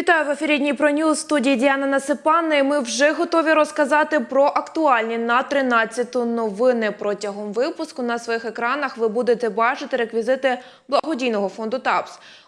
Вітаю в ефірі Дніпро Ньюз. Студії Діана Насипанна. Ми вже готові розказати про актуальні на 13-ту новини. Протягом випуску на своїх екранах ви будете бачити реквізити благодійного фонду ТАПС.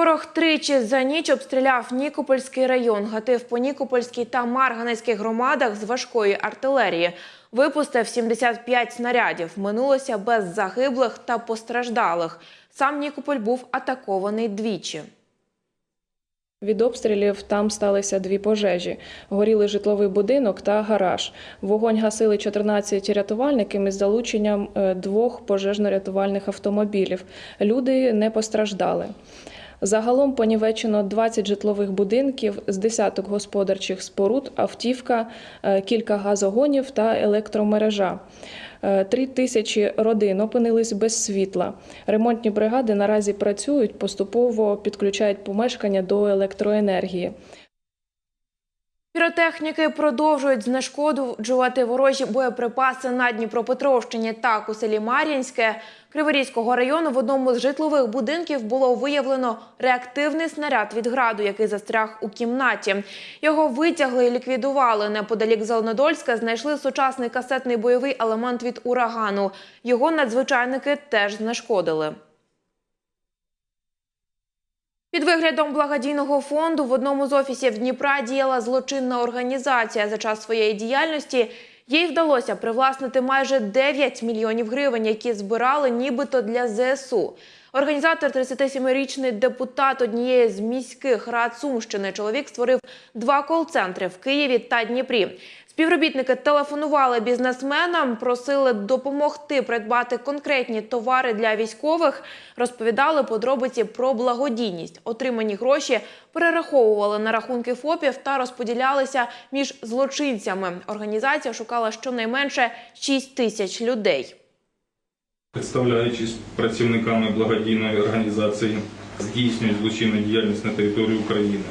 Ворог тричі за ніч обстріляв Нікопольський район, гатив по Нікопольській та Марганецькій громадах з важкої артилерії. Випустив 75 снарядів. Минулося без загиблих та постраждалих. Сам Нікополь був атакований двічі. Від обстрілів там сталися дві пожежі. Горіли житловий будинок та гараж. Вогонь гасили 14 рятувальників із залученням е, двох пожежно-рятувальних автомобілів. Люди не постраждали. Загалом понівечено 20 житлових будинків з десяток господарчих споруд, автівка, е, кілька газогонів та електромережа. Е, Три тисячі родин опинились без світла. Ремонтні бригади наразі працюють, поступово підключають помешкання до електроенергії. Піротехніки продовжують знешкоджувати ворожі боєприпаси на Дніпропетровщині. Так, у селі Мар'їнське Криворізького району в одному з житлових будинків було виявлено реактивний снаряд від граду, який застряг у кімнаті. Його витягли і ліквідували. Неподалік Зеленодольська знайшли сучасний касетний бойовий елемент від урагану. Його надзвичайники теж знешкодили. Під виглядом благодійного фонду в одному з офісів Дніпра діяла злочинна організація. За час своєї діяльності їй вдалося привласнити майже 9 мільйонів гривень, які збирали нібито для ЗСУ. Організатор 37-річний депутат однієї з міських рад Сумщини. Чоловік створив два кол-центри в Києві та Дніпрі. Співробітники телефонували бізнесменам, просили допомогти придбати конкретні товари для військових, розповідали подробиці про благодійність. Отримані гроші перераховували на рахунки ФОПів та розподілялися між злочинцями. Організація шукала щонайменше 6 тисяч людей. Представляючись працівниками благодійної організації, здійснюють злочинну діяльність на території України.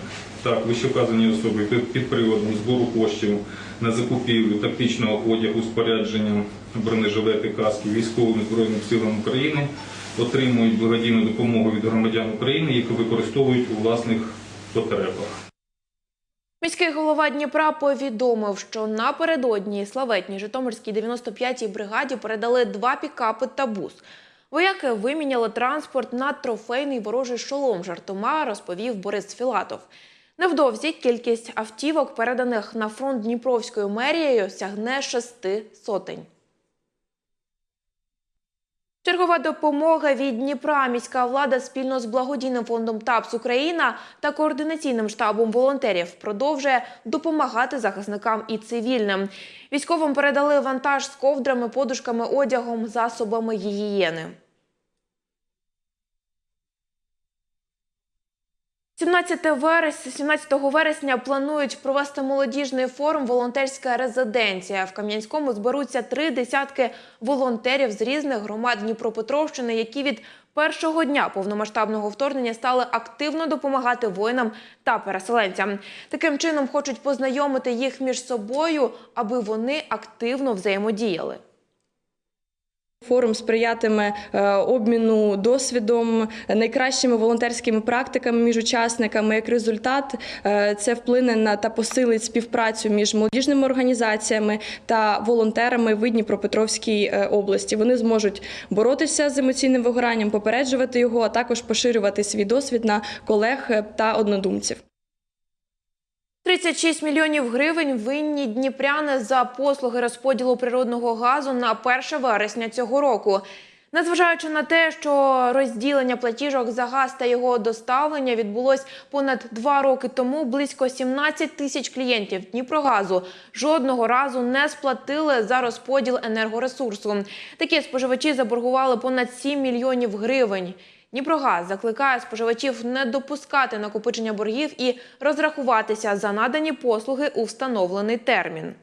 Так, вищевказані особи під, приводом збору коштів на закупівлю тактичного одягу, спорядження, бронежилети, каски військовим збройним силам України отримують благодійну допомогу від громадян України, яку використовують у власних потребах. Міський голова Дніпра повідомив, що напередодні славетній Житомирській 95-й бригаді передали два пікапи та бус. Вояки виміняли транспорт на трофейний ворожий шолом. Жартома розповів Борис Філатов. Невдовзі кількість автівок, переданих на фронт Дніпровською мерією, сягне шести сотень. Чергова допомога від Дніпра міська влада спільно з благодійним фондом ТАПС Україна та координаційним штабом волонтерів продовжує допомагати захисникам і цивільним. Військовим передали вантаж з ковдрами, подушками, одягом, засобами гігієни. 17 вересня, 17 вересня планують провести молодіжний форум Волонтерська резиденція. В Кам'янському зберуться три десятки волонтерів з різних громад Дніпропетровщини, які від першого дня повномасштабного вторгнення стали активно допомагати воїнам та переселенцям. Таким чином хочуть познайомити їх між собою, аби вони активно взаємодіяли. Форум сприятиме е, обміну досвідом, найкращими волонтерськими практиками між учасниками. Як результат, е, це вплине на та посилить співпрацю між молодіжними організаціями та волонтерами в Дніпропетровській е, області. Вони зможуть боротися з емоційним вигоранням, попереджувати його, а також поширювати свій досвід на колег та однодумців. 36 мільйонів гривень винні дніпряни за послуги розподілу природного газу на 1 вересня цього року. Незважаючи на те, що розділення платіжок за газ та його доставлення відбулось понад два роки тому, близько 17 тисяч клієнтів Дніпрогазу жодного разу не сплатили за розподіл енергоресурсу. Такі споживачі заборгували понад 7 мільйонів гривень. Дніпрогаз закликає споживачів не допускати накопичення боргів і розрахуватися за надані послуги у встановлений термін.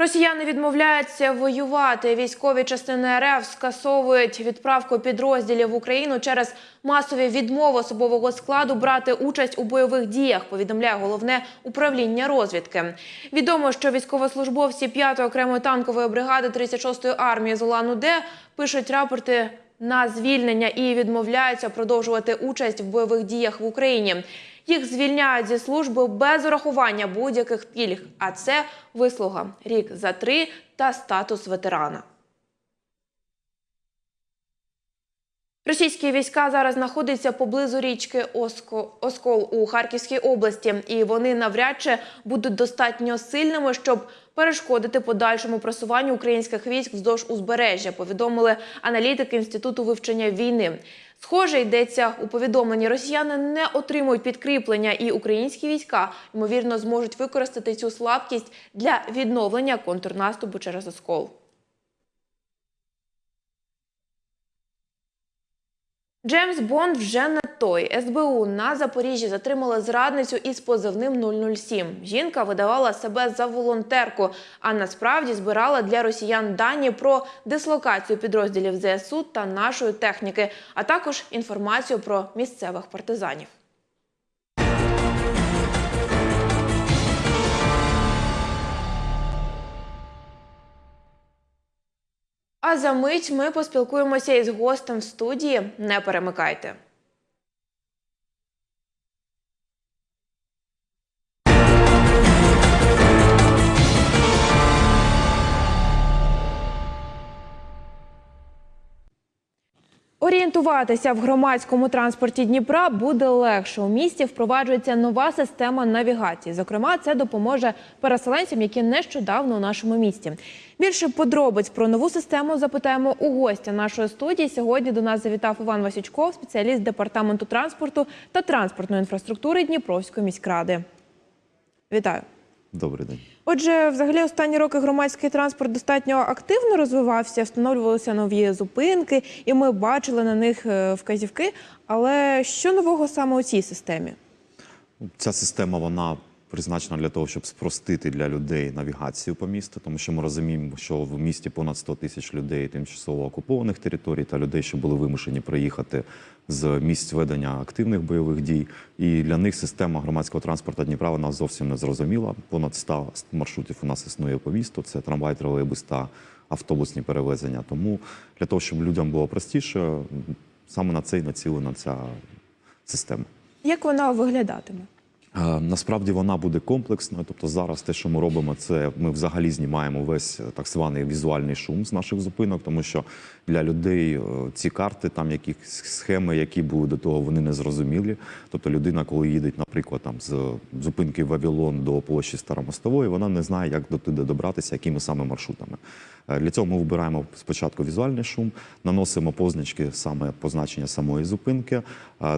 Росіяни відмовляються воювати. Військові частини РФ скасовують відправку підрозділів в Україну через масові відмови особового складу брати участь у бойових діях. Повідомляє головне управління розвідки. Відомо, що військовослужбовці 5-ї окремої танкової бригади 36-ї армії з Улан-Удэ пишуть рапорти на звільнення і відмовляються продовжувати участь в бойових діях в Україні. Їх звільняють зі служби без урахування будь-яких пільг, а це вислуга рік за три та статус ветерана. Російські війська зараз знаходяться поблизу річки Оско- Оскол у Харківській області, і вони навряд чи будуть достатньо сильними, щоб перешкодити подальшому просуванню українських військ вздовж узбережжя. Повідомили аналітики інституту вивчення війни. Схоже, йдеться у повідомленні. Росіяни не отримують підкріплення, і українські війська ймовірно зможуть використати цю слабкість для відновлення контрнаступу через Оскол. Джеймс Бонд вже не той. СБУ на Запоріжжі затримали зрадницю із позивним 007. Жінка видавала себе за волонтерку, а насправді збирала для росіян дані про дислокацію підрозділів ЗСУ та нашої техніки, а також інформацію про місцевих партизанів. А за мить ми поспілкуємося із гостем в студії. Не перемикайте. Орієнтуватися в громадському транспорті Дніпра буде легше. У місті впроваджується нова система навігації. Зокрема, це допоможе переселенцям, які нещодавно у нашому місті. Більше подробиць про нову систему запитаємо у гостя нашої студії. Сьогодні до нас завітав Іван Васючков, спеціаліст департаменту транспорту та транспортної інфраструктури Дніпровської міськради. Вітаю. Добрий день. Отже, взагалі останні роки громадський транспорт достатньо активно розвивався, встановлювалися нові зупинки, і ми бачили на них е, вказівки. Але що нового саме у цій системі? Ця система вона призначена для того, щоб спростити для людей навігацію по місту, тому що ми розуміємо, що в місті понад 100 тисяч людей тимчасово окупованих територій та людей, що були вимушені приїхати з місць ведення активних бойових дій. І для них система громадського транспорту Дніпра вона зовсім не зрозуміла. Понад 100 маршрутів у нас існує по місту. Це трамвай, тролейбус та автобусні перевезення. Тому для того, щоб людям було простіше, саме на це і націлена ця система. Як вона виглядатиме? Е, Насправді вона буде комплексною. Тобто зараз те, що ми робимо, це ми взагалі знімаємо весь е, так званий візуальний шум з наших зупинок, тому що для людей е, ці карти, там якісь схеми, які були до того, вони не зрозумілі. Тобто людина, коли їде, наприклад, там з зупинки Вавилон до площі Старомостової, вона не знає, як до туди добратися, якими саме маршрутами. Для цього ми вибираємо спочатку візуальний шум, наносимо позначки саме позначення самої зупинки.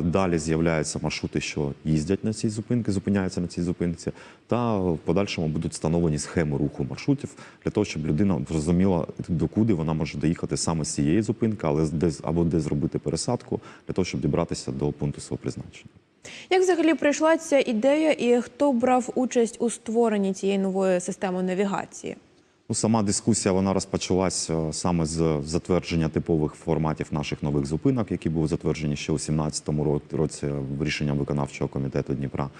Далі з'являються маршрути, що їздять на цій зупинці, зупиняються на цій зупинці, та в подальшому будуть встановлені схеми руху маршрутів для того, щоб людина зрозуміла, докуди вона може доїхати саме з цієї зупинки, але де або де зробити пересадку для того, щоб дібратися до пункту свого призначення. Як взагалі прийшла ця ідея, і хто брав участь у створенні цієї нової системи навігації? Ну, сама дискусія вона розпочалася саме з затвердження типових форматів наших нових зупинок, які були затверджені ще у 2017 році рішенням виконавчого комітету Дніпра.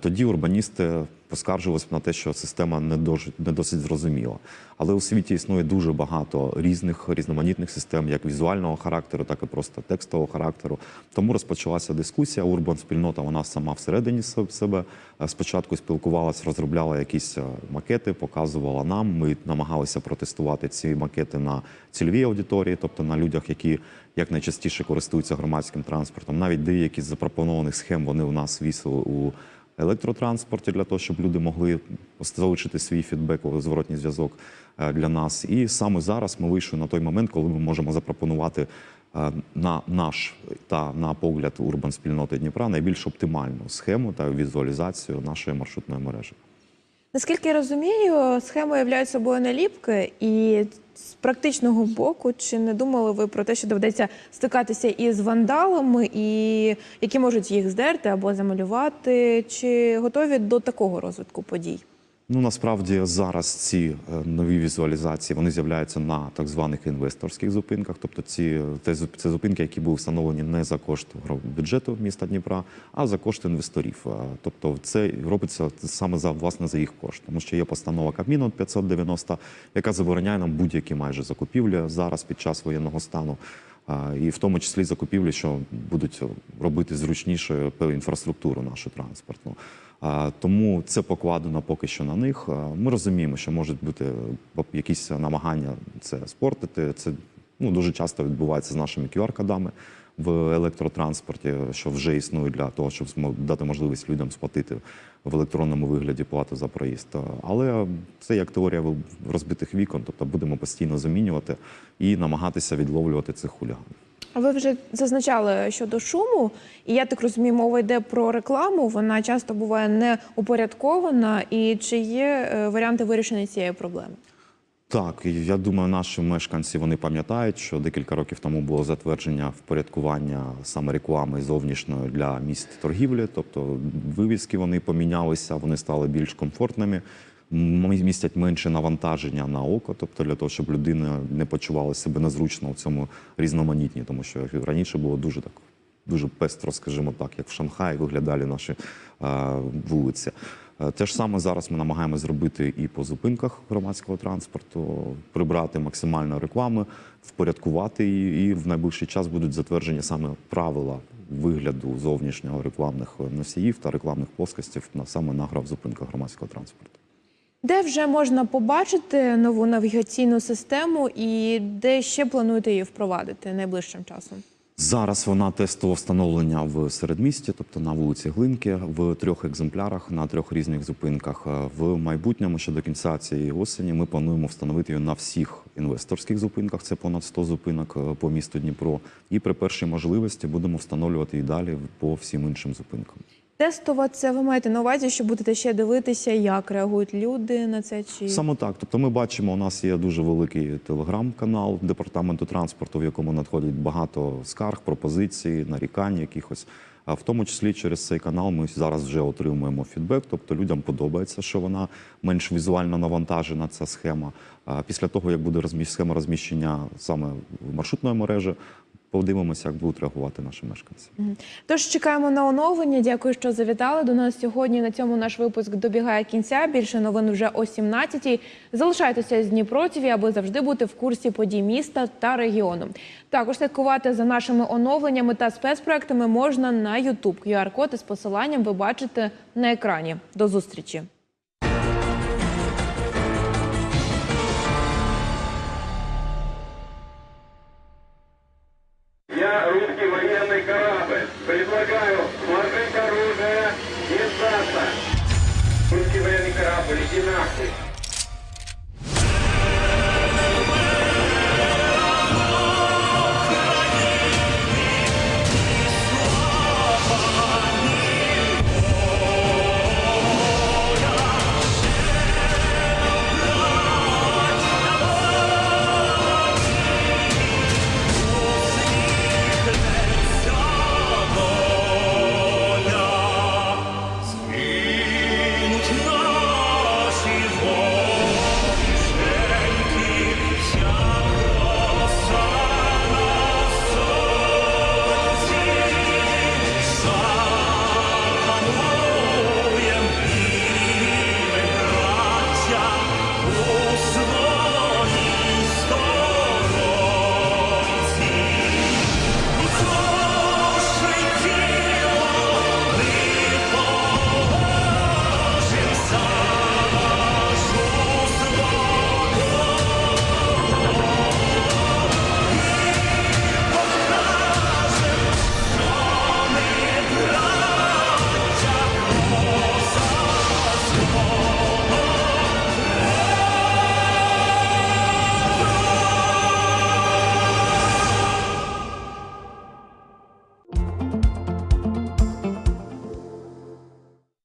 Тоді урбаністи поскаржилися на те, що система не досить, не досить зрозуміла. Але у світі існує дуже багато різних різноманітних систем, як візуального характеру, так і просто текстового характеру. Тому розпочалася дискусія. Урбан спільнота вона сама всередині себе е, спочатку спілкувалася, розробляла якісь е, макети, показувала нам. Ми намагалися протестувати ці макети на цільовій аудиторії, тобто на людях, які як найчастіше користуються громадським транспортом. Навіть деякі з запропонованих схем вони у нас вісили у електротранспорті для того, щоб люди могли залишити свій фідбек, зворотній зв'язок е, для нас. І саме зараз ми вийшли на той момент, коли ми можемо запропонувати е, на наш та на погляд урбан спільноти Дніпра найбільш оптимальну схему та візуалізацію нашої маршрутної мережі. Наскільки я розумію, схема являє собою наліпки, і з практичного боку, чи не думали ви про те, що доведеться стикатися із вандалами, і які можуть їх здерти або замалювати? Чи готові до такого розвитку подій? Ну насправді зараз ці е, нові візуалізації вони з'являються на так званих інвесторських зупинках. Тобто ці це зупинки, які були встановлені не за кошт бюджету міста Дніпра, а за кошт інвесторів. Е, Тобто, це робиться саме за власне за їх кошт, тому що є постанова Кабміну 590, яка забороняє нам будь-які майже закупівлі зараз під час воєнного стану. І в тому числі закупівлі, що будуть робити зручнішою інфраструктуру нашу транспортну. Тому це покладено поки що на них. Ми розуміємо, що можуть бути е, якісь намагання це спортити. Це ну, дуже часто відбувається з нашими QR-кодами в електротранспорті, що вже існують для того, щоб дати можливість людям сплатити в електронному вигляді плату за проїзд. Але це як теорія розбитих вікон, тобто будемо постійно замінювати і намагатися відловлювати цих хуліганів. Ви вже зазначали щодо шуму, і я так розумію, мова йде про рекламу. Вона часто буває неупорядкована. І чи є е, варіанти вирішення цієї проблеми? Так, я думаю, наші мешканці вони пам'ятають, що декілька років тому було затвердження впорядкування саме реклами зовнішньої для місць торгівлі. Тобто вивіски вони помінялися, вони стали більш комфортними, містять менше навантаження на око, тобто для того, щоб людина не почувала себе незручно в цьому різноманітні, тому що раніше було дуже так. Дуже пестро, скажімо так, як в Шанхаї виглядали наші е, вулиці. Те ж саме зараз ми намагаємося зробити і по зупинках громадського транспорту, прибрати максимально реклами, впорядкувати її, і в найближчий час будуть затверджені саме правила вигляду зовнішнього рекламних носіїв та рекламних плоскостів саме на гравзупинках громадського транспорту. Де вже можна побачити нову навігаційну систему, і де ще плануєте її впровадити найближчим часом? Зараз вона тестово встановлення в середмісті, тобто на вулиці Глинки, в трьох екземплярах на трьох різних зупинках. Е, В майбутньому, ще до кінця цієї осені, ми плануємо встановити її на всіх інвесторських зупинках. Це понад 100 зупинок е, по місту Дніпро. І при першій можливості будемо встановлювати і далі по всім іншим зупинкам. Тестово це ви маєте на увазі, що будете ще дивитися, як реагують люди на це? Чи Саме так. Тобто, ми бачимо, у нас є дуже великий телеграм-канал департаменту транспорту, в якому надходять багато скарг, пропозицій, нарікань якихось. А в тому числі через цей канал ми зараз вже отримуємо фідбек. Тобто людям подобається, що вона менш візуально навантажена. Ця схема. Після того, як буде схема розміщення саме маршрутної мережі, подивимося, як будуть реагувати наші мешканці. Тож чекаємо на оновлення. Дякую, що завітали до нас сьогодні. На цьому наш випуск добігає кінця. Більше новин вже о 17-й. Залишайтеся з Дніпро аби завжди бути в курсі подій міста та регіону. Також слідкувати за нашими оновленнями та спецпроектами можна на YouTube. QR-код із посиланням ви бачите на екрані. До зустрічі.